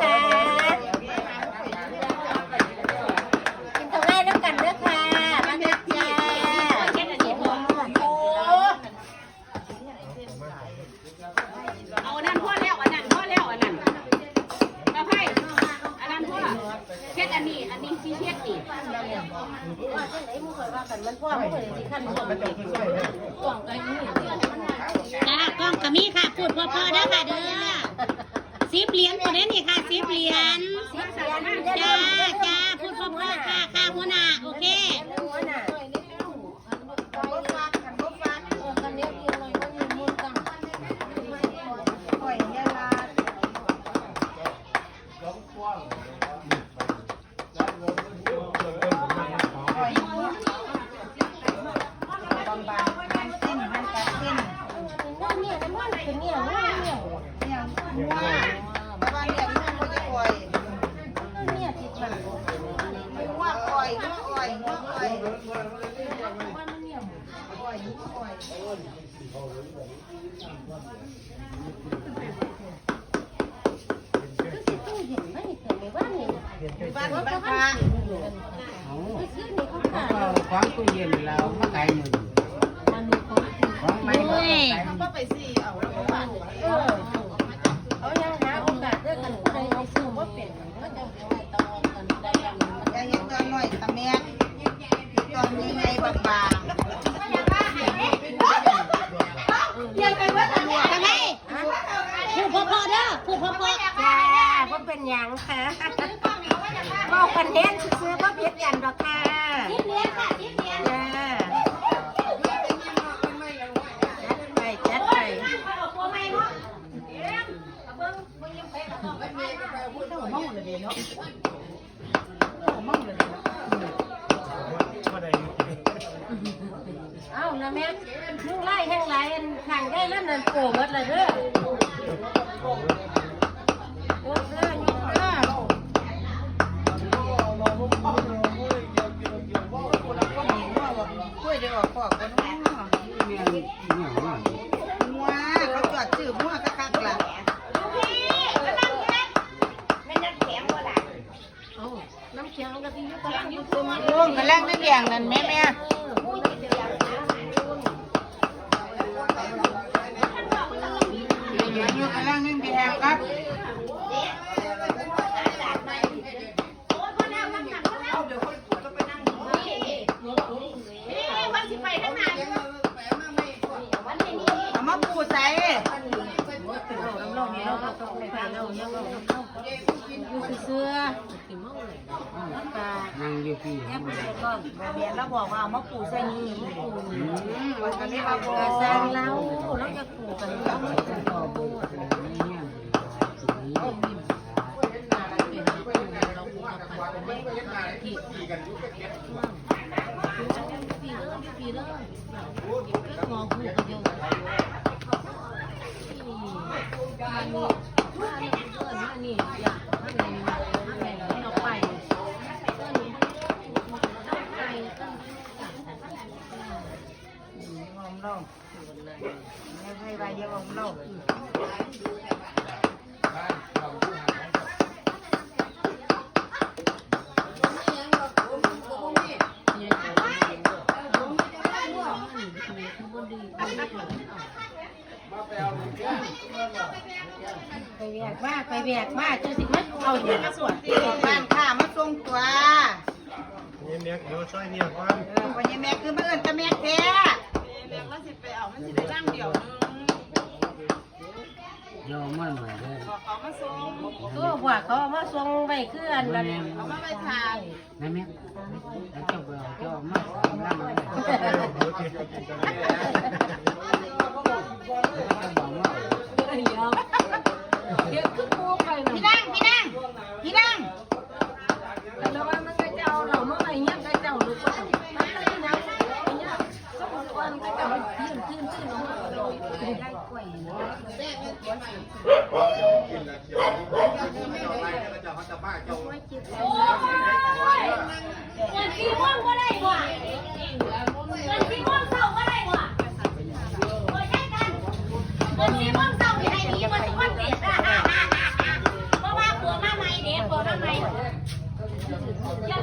นะคะกินข้าวง่ายน้ำกันเด้อค่ะมาเด้อจ้าเอาอันนั้นพ่อแล้วอันนั้นพ่อแล้วอันนั้นกระไพ่อันนั้นพ่อเช็ดอันนี้อันนี้ซีเช็ดนี่ว่าจังไหนมึงเคยว่ากันมันพ่อมึงเคยสิขั้นพ่อมึงเลยกล่องกันนี่จ้ากล้องกะมีค่ะพูดพอๆเด้อค่ะเด้อ สิบเหรียญคนนี้นี่ค่ะสิบเหรียญสิบเสียนมันจะจ้าได้จ้าพูดพอๆค่ะค่ะหัวหน้าโอเคหัวน่ะบ่ฟักกันบ่ฟัก ควางตู้เย็นเรามาขายหนึ่งมันมีของของไม่ก็ขายเออเขา บอกกันเน้นซื้อว่าเพียรกันหรอกค่ะๆสิบเหรียญค่ะสิบเหรียญจ้าไปจัดไปเอ้านะแม่ลูกไล่แห้งไรขังได้แล้วนั่นโกหมดเลยเด้อโอ้เด้อยกเด้อ ช่วยเดี๋ยวออกขอกันเนาะเนี่ยเนี่ยนี่ยมัวเขาจอดจืบมัวคักๆล่ะเอ้น้ำเขียงกะทิยุกลังยุบตัวมาลุงกระแลงนั่นแดงนั่นแม่แม่อยู่กระแลงนั่นแดงครับ วันสิไปทั้งนั้น เอามาปูใส่ เราเนี่ยเราต้องไปไปเราเนี่ยเราอยู่เสื้อติมเลยน้ำตา นั่งอยู่ที่ แอบไปก่อน เบอกว่าเอามาปูใส่นี่มันก็เรียกว่าบ่กระซังเราเราจะขู่กันเราไม่ถูกเราเนี่ยสิ่งนี้ หอมเราแม่ ให้ใบเดียวหอมเราไปแบกมาไปแบกมาจะสิมันเอาอย่างมาสวดที่บ้านข้ามาส่งตัวนี่เมียเดี๋ยวช่วยเมียก่อนเออวันนี้แม่คือมาเอิ้นตะแม่แท้ ยอมมันหน่อยเลยตัวหัวเขามาส่งไปคืออันนั้นเอามาไปทานนั่นแม่แล้วเจ้าเบลเจ้ามานั่งเลยโอเคแล้ว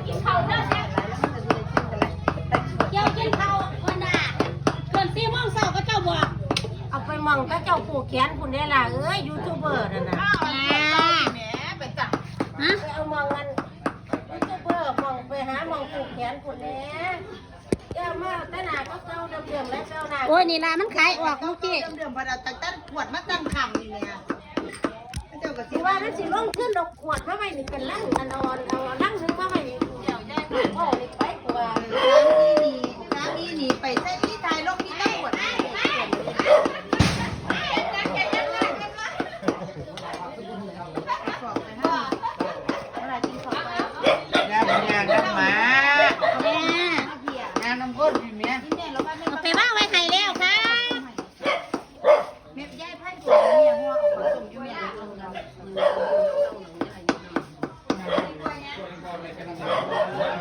กินเอ้านข้คนน่ะเกินสี่โมงเช้าก็เจ้าบอกเอาไปมองก็เจ้าผูกแขนคุณได้ละเอ้ยยูทูบเบอร์นั่นน่ะไปเอามองกันยูทูบเบอร์มองไปหามองผูกแขนคุณแน่เจ้ามาแต่หน้าก็เจ้าเดิมๆและเจ้าหน้าโอ้ยนี่ล่ะมันขายออกเมื่กี้เดิมๆบ่ได้ตั้งแต่ขวดมาตั้งคำนี่แหละว่านั่นสิลงขึ้นดอกขวดเพราะไม่นี่เป็นร่างอันอ่อนเอาล่างนึงเพราะไม่นี่ งา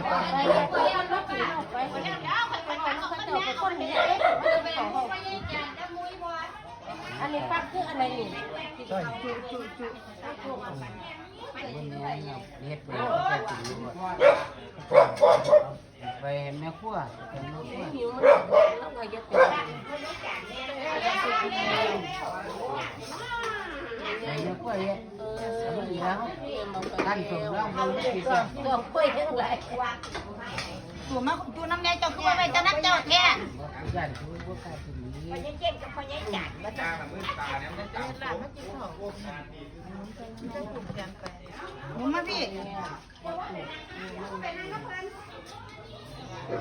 นน้ำหมาแม่งานนี้ฟักคืออะไพ่ขวดเนี่ยหัวออกมาส่งอยู่เนี่ยอันนี้ฟักคืออะไรนี่ต้อยวันนี้เฮ็ด ไปแล้วก็นแม่ครัวเป็นแม่ครัวหิวมันต้องไปยึดติดไปแม่ครัวเฮ็ดเอาไปอีกแล้วท่านส่งแล้วมันไม่ติดแล้วตัวคุยทั้งหลายตัวมาตัวน้ำแดงเจ้าคือว่าไปจะนักเจ้าแท้ย่านคือบ่กล้ากินนี้เก่งกับพ่อใหญ่จัดมาจัดหนูมาพี่ โอ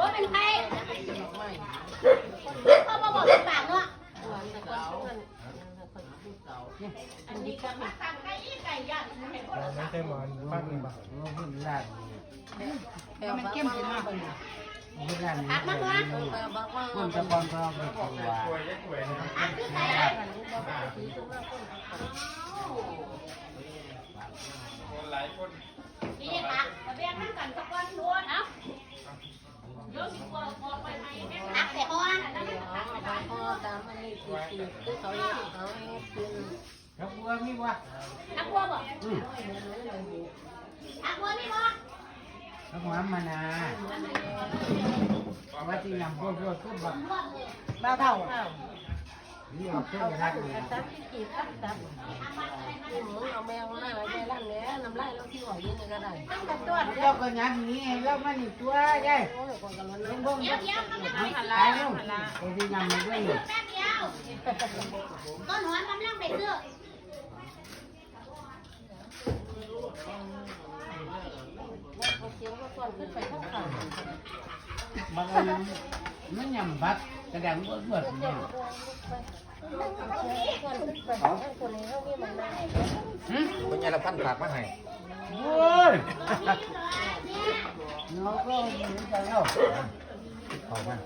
้เป็นใครพ่อมาบอกเป็นปากเนาะเราไม่ใช่หมอนปั้นบาทว่าหุ่นลาดมันเข้มขึ้นมากหุ่นลาดนี่หุ่นตะกอนก็เอาไปตัว นี่ปะมาแบ่งมันกันสักวันดูเอ้าเดี๋ยวสิบอกบอกไปให้แม่ ตักแต่อ้อน พ่อตามอันนี้ คือเขาเขาคือแล้วกลัวมีวะตักวัวบ่อือักวัวนี่บ่แล้วหัวมานาว่าที่นำพวกพวกขึ้นบักบ้าเท่า นี่เอาขึ้นไปรักนี่ตัดที่กีบตัดตัดหมูเอาแมวหน้าใจลั่นเนี้ยน้ำลายเราที่หัวยืนก็ได้เจ้าก็ยักนี้แล้วมันอีกตัวได้โอ้ยคนกันแล้วเป็นพวกนี้ตายแล้วคนที่นำมาด้วยอยู่แป๊บเยวต้นหอนกำลังไปเสียงก็ส่วนขึ้นไปทั้งฝั่งมันเอามันยำบัดกระดังเบิดเบิดนี่อนขึ้นไปทั้งคนนี้เขามีมันได้หึเป็นยังละพันฝากมาให้โอ้ยเรา ก็เหมือนกันแล้วขอบมัน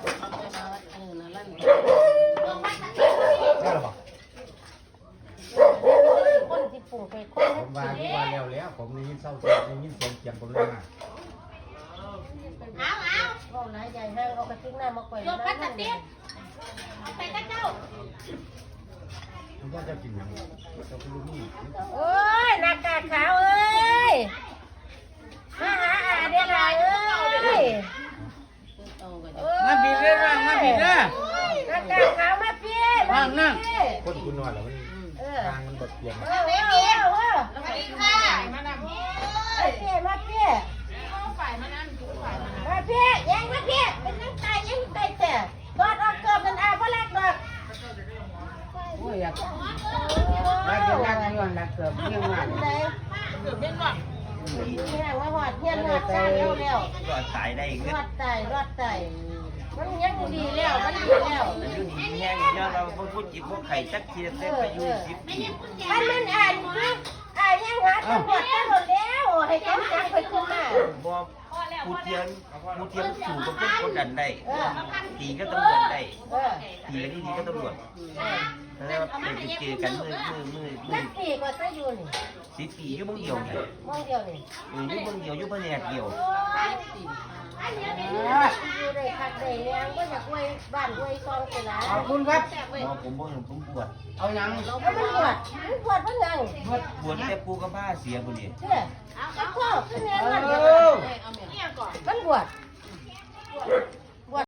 เออนั่นลั่นได้หรอคนที่ปลูกไปคนผมว่าที่ว่าแล้วแล้วผมได้ยินเศร้าเสียงได้ยินเสียงเสียงผมเลยมาเอาเอา ก็หลายใหญ่ห้างเอากระทิ้งหน้ามาแขวนยกพัดตัดติดไปกับเจ้าผมว่าจะกินหยังเจ้าคุณนี่โอ้ยหน้ากากขาวเอ้ยมาหาอาเดี๋ยวไรเอ้ยมาบีบเลยว่างมาบีบเลยหน้ากากขาวมาเปี้ยว่างนั่งคนคุณนอนแล้วมันเออทางมันบดเปลี่ยนเออเออเออเออสวัสดีค่ะมาเปี้ยมาเปี้ยมาเปี้ย ยังมาเปี้ยเป็นยังไงยังไงแต่กอดออกเกิดมันอาพลักดอกโอ้ยอยากอยากจะนั่งย้อนหลักเกือบเที่ยงวันไหนเกือบเด่นก่อนเฮียว่าหอดเฮียนหอดชาเร็วเร็วก็ตายได้อีกรอดไตรอดไตมันยังดีแล้วมันดีแล้วอายุนี่แห้งเยอะเราพูดจิบพวกไข่จักเทียนได้ไปอยู่สิบปี ถ้ามันอ่านคืออ่านยังหาตำรวจตำรวจแล้วให้เขาจับไปขึ้นมา บ่ ผู้เทียนผู้เทียนสู่กับพวกคนดันได้ตีก็ตำรวจได้เออตีกันที่ดีก็ตำรวจแล้วไปเจอกันมือมือมือมืนัอกปีก็จะอยู่นี่สิบปีอยู่บางเดียวเนี่ยมองเดียวนี่อยู่บางเดียวอยู่บางแหนกเดียวอยู่ได้คัดได้แรงก็อยากไว้บ้านไว้ซองไปละขอบคุณครับมอผมบ่เห็นผมบวชเอายังแล้วมันปวดมันปวดมันยังบวชแต่ปูกับผ้าเสียบุญนี่เนี่ยก็ชอบขึ้นแน่นอนเอเดียวอ มันปวด